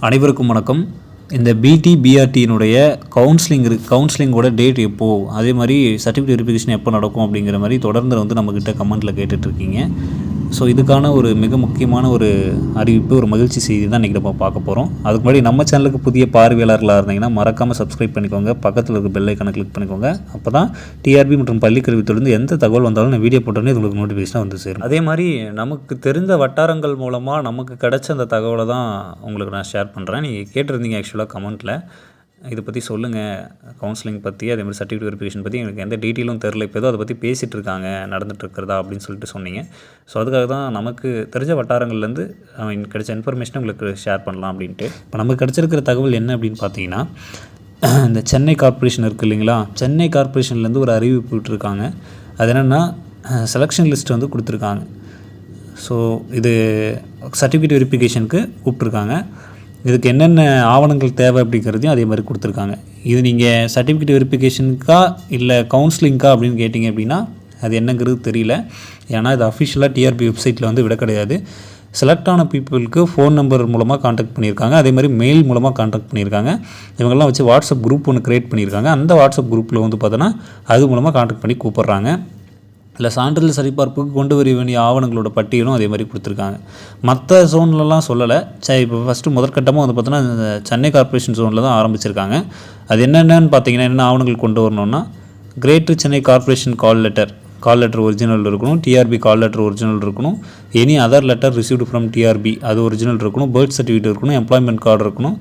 அனைவருக்கும் வணக்கம். இந்த பிடி பிஆர்டியினுடைய கவுன்சிலிங் இருக்கு கவுன்சிலிங்கோட டேட் எப்போது அதே மாதிரி சர்டிஃபிகேட் வெரிஃபிகேஷன் எப்போ நடக்கும் அப்படிங்கிற மாதிரி தொடர்ந்து வந்து நம்மக்கிட்ட கமெண்ட்டில் கேட்டுட்ருக்கீங்க ஸோ இதுக்கான ஒரு மிக முக்கியமான ஒரு அறிவிப்பு ஒரு மகிழ்ச்சி செய்தி தான் இன்றைக்கி நம்ம பார்க்க போகிறோம் அதுக்கு முன்னாடி நம்ம சேனலுக்கு புதிய பார்வையாளர்களாக இருந்தீங்கன்னா மறக்காமல் சப்ஸ்கிரைப் பண்ணிக்கோங்க. பக்கத்தில் இருக்க பெல் ஐக்கனை கிளிக் பண்ணிக்கோங்க. அப்போ தான் டிஆர்பி மற்றும் பள்ளிக்கல்வித்துலேருந்து எந்த தகவல் வந்தாலும் நான் வீடியோ போட்டோன்னே உங்களுக்கு நோட்டிஃபிகேஷனாக வந்து சேரும். அதே மாதிரி நமக்கு தெரிந்த வட்டாரங்கள் மூலமாக நமக்கு கிடைச்ச அந்த தகவலை தான் உங்களுக்கு நான் ஷேர் பண்ணுறேன் நீங்கள் கேட்டிருந்தீங்க ஆக்சுவலாக கமெண்ட்டில் இதை பற்றி சொல்லுங்கள் கவுன்சிலிங் பற்றி அதே மாதிரி சர்டிஃபிகேட் வெரிஃபிகேஷன் பற்றி எனக்கு எந்த டீட்டெயிலும் தெரில இப்போ ஏதோ அதை பற்றி பேசிகிட்டு இருக்காங்க. நடந்துகிட்டு இருக்கிறதா அப்படின்னு சொல்லிட்டு சொன்னீங்க. ஸோ அதுக்காக தான் நமக்கு தெரிஞ்ச வட்டாரங்கள்லேருந்து அவன் கிடைச்ச இன்ஃபர்மேஷனை உங்களுக்கு ஷேர் பண்ணலாம் அப்படின்ட்டு. இப்போ நமக்கு கிடச்சிருக்கிற தகவல் என்ன அப்படின்னு பார்த்தீங்கன்னா இந்த சென்னை கார்ப்பரேஷன் இருக்குது இல்லைங்களா? சென்னை கார்ப்பரேஷன்லேருந்து ஒரு அறிவிப்பு விட்டுருக்காங்க. அது என்னென்னா செலெக்ஷன் லிஸ்ட் வந்து கொடுத்துருக்காங்க. ஸோ இது சர்டிஃபிகேட் வெரிஃபிகேஷனுக்கு கூப்பிட்ருக்காங்க இதுக்கு என்னென்ன ஆவணங்கள் தேவை அப்படிங்கிறதையும் அதே மாதிரி கொடுத்துருக்காங்க. இது நீங்கள் சர்டிஃபிகேட் வெரிஃபிகேஷனுக்கா இல்லை கவுன்சிலிங்க்கா அப்படின்னு கேட்டிங்க அப்படின்னா அது என்னங்கிறது தெரியல. ஏன்னா இது அஃபிஷியலாக டிஆர்பி வெப்சைட்டில் வந்து விட கிடையாது. செலக்ட் ஆன பீப்புளுக்கு ஃபோன் நம்பர் மூலமாக காண்டாக்ட் பண்ணியிருக்காங்க. அதே மாதிரி மெயில் மூலமாக காண்டாக்ட் பண்ணியிருக்காங்க. இவங்கெல்லாம் வச்சு வாட்ஸ்அப் குரூப் ஒன்று க்ரியேட் பண்ணியிருக்காங்க. அந்த வாட்ஸ்அப் குரூப்பில் வந்து பார்த்தோன்னா அது மூலமாக காண்டாக்ட் பண்ணி கூப்பிட்றாங்க. இல்லை சான்றிதழ் சரிபார்ப்புக்கு கொண்டு வர வேண்டிய ஆவணங்களோட பட்டியலும் அதே மாதிரி கொடுத்துருக்காங்க. மற்ற ஜோன்லலாம் சொல்லலை. ச இப்போ ஃபஸ்ட்டு முதற்கட்டமாக வந்து பார்த்தோன்னா இந்த சென்னை கார்ப்பரேஷன் ஜோனில் தான் ஆரம்பிச்சிருக்காங்க. அது என்னென்னு பார்த்தீங்கன்னா என்ன ஆவணங்கள் கொண்டு வரணும்னா greater Chennai corporation call letter call letter original இருக்கணும். டிஆர்பி கால் லெட்டர் ஒரிஜினல் இருக்கணும். Any other letter received from TRB அது ஒரிஜினல் இருக்கணும். பர்த் சர்டிஃபிகேட் இருக்கணும். எம்ப்ளாய்மெண்ட் கார்டு இருக்கணும்.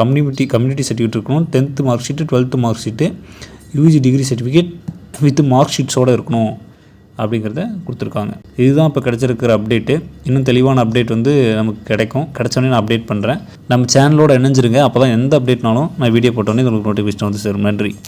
கம்யூனிட்டி கம்யூனிட்டி சர்டிஃபிகேட் இருக்கணும். Tenth mark sheet twelfth mark sheet UG degree certificate with mark ஷீட்ஸோடு இருக்கணும் அப்படிங்கிறத கொடுத்துருக்காங்க. இதுதான் இப்போ கிடச்சிருக்கிற அப்டேட்டு. இன்னும் தெளிவான அப்டேட் வந்து நமக்கு கிடைக்கும். கிடச்சோடனே நான் அப்டேட் பண்ணுறேன் நம்ம சேனலோட இணைஞ்சிருங்க. அப்போ தான் எந்த அப்டேட்னாலும் நான் வீடியோ போட்டோன்னே உங்களுக்கு நோட்டிஃபிகேஷன் வந்து சேரும். நன்றி.